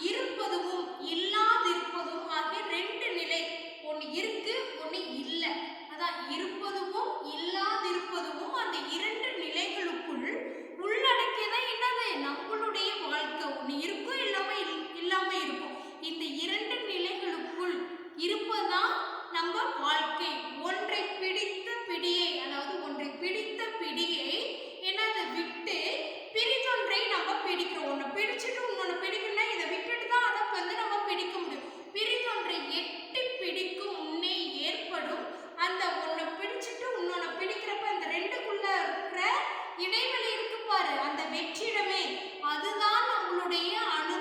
இருப்பதும் இல்லாதிருப்பதும் ஆகிய ரெண்டு நிலை. ஒன்று இருக்கு ஒன்று இல்லை. அதான் இருப்பதும் இல்லாதிருப்பதும் அந்த இரண்டு நிலைகளுக்குள் உள்ளடக்கியதான் என்னது? நம்மளுடைய வாழ்க்கை. ஒன்று இருக்கும் இல் இல்லாமல் இருக்கும் இந்த இரண்டு நிலைகளுக்குள் இருப்பதுதான் நம்ம வாழ்க்கை. ஒன்றை பிடித்த பிடியை அதாவது ஒன்றை பிடித்த பிடியை என்னது? விட்டு பிரித்தொன்றை நம்ம பிடிக்கிறோம். ஒன்று பிடிச்சிட்டு இன்னொன்று பிடி வந்து நம்ம பிடிக்க முடியும். பிரித்தொன்றை எட்டு பிடிக்கும் முன்னே ஏற்படும். அந்த ஒன்றை பிடிச்சிட்டு இன்னொன்று பிடிக்கிறப்ப அந்த ரெண்டுக்குள்ள இருக்கிற இடைவெளி இருக்கு பாரு. அந்த வெற்றிடமே. அதுதான் நம்மளுடைய அணு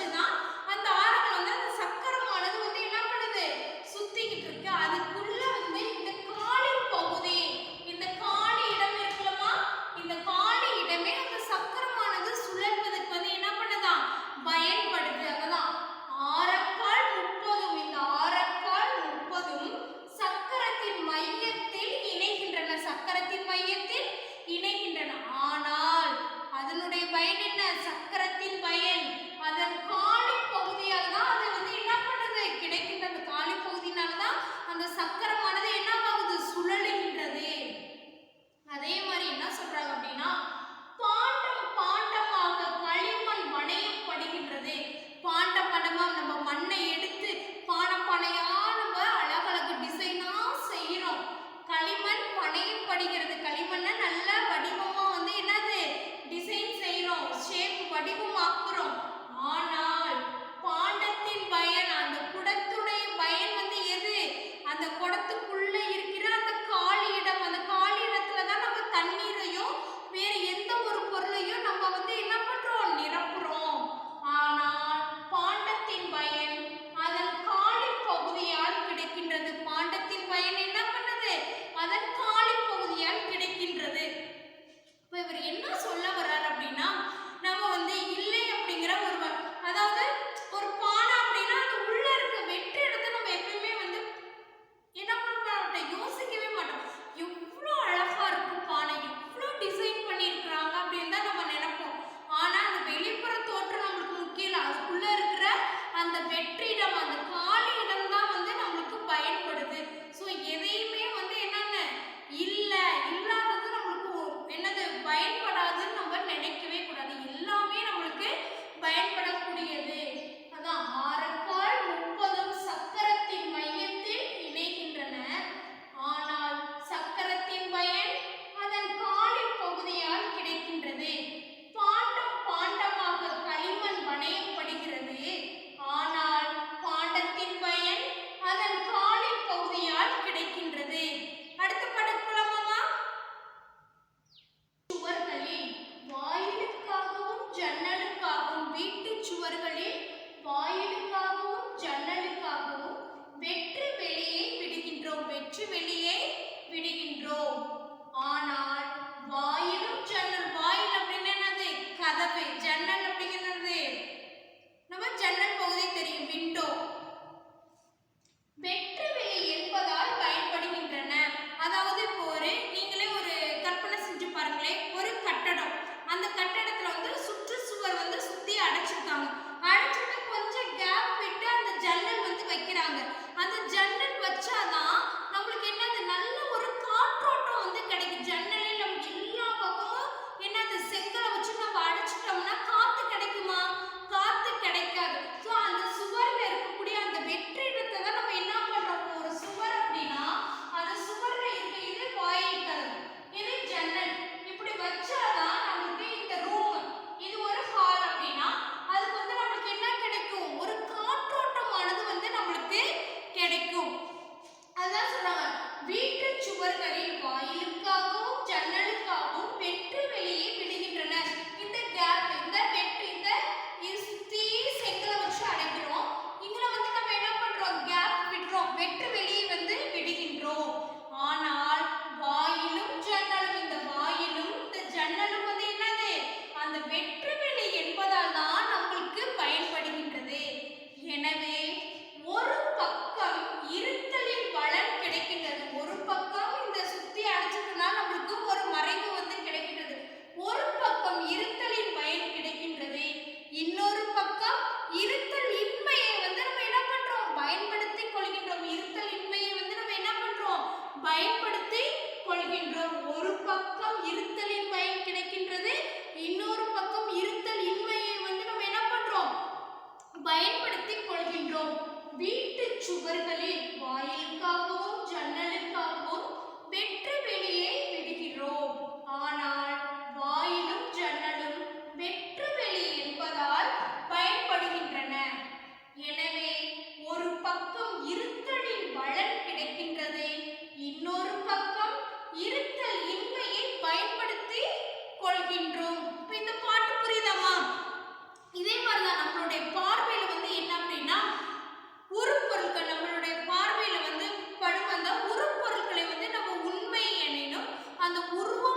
imaginar உருப்பொருட்கள் நம்மளுடைய பார்வையில வந்து படும் அந்த உருப்பொருட்களை வந்து நம்ம உண்மை எண்ணினும் அந்த உருவ